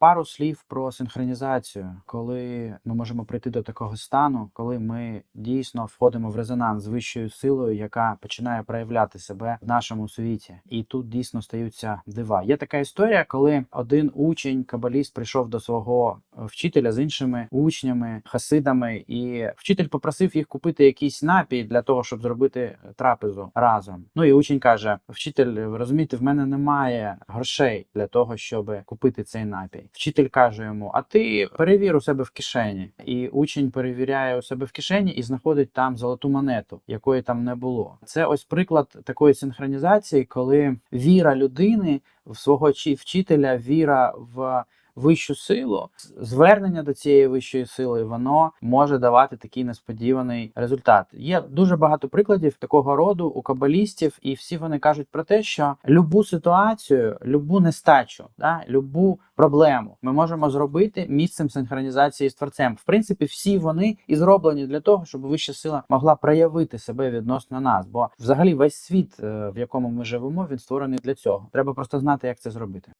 пару слів про синхронізацію, коли ми можемо прийти до такого стану, коли ми дійсно входимо в резонанс з вищою силою, яка починає проявляти себе в нашому світі, і тут дійсно стаються дива. Є така історія, коли один учень, кабаліст, прийшов до свого вчителя з іншими учнями, хасидами, і вчитель попросив їх купити якийсь напій для того, щоб зробити трапезу разом. Ну і учень каже: Вчитель, ви розумієте, в мене немає грошей для того, щоб купити цей напій. Вчитель каже йому: А ти перевір у себе в кишені. І учень перевіряє у себе в кишені і знаходить там золоту монету, якої там не було. Це ось приклад такої синхронізації, коли віра людини в свого чи- вчителя, віра в вищу силу, звернення до цієї вищої сили, воно може давати такий несподіваний результат. Є дуже багато прикладів такого роду у кабалістів, і всі вони кажуть про те, що любу ситуацію, любу нестачу, да, любу проблему ми можемо зробити місцем синхронізації з творцем. В принципі, всі вони і зроблені для того, щоб вища сила могла проявити себе відносно нас. Бо взагалі весь світ, е, в якому ми живемо, він створений для цього. Треба просто знати, як це зробити.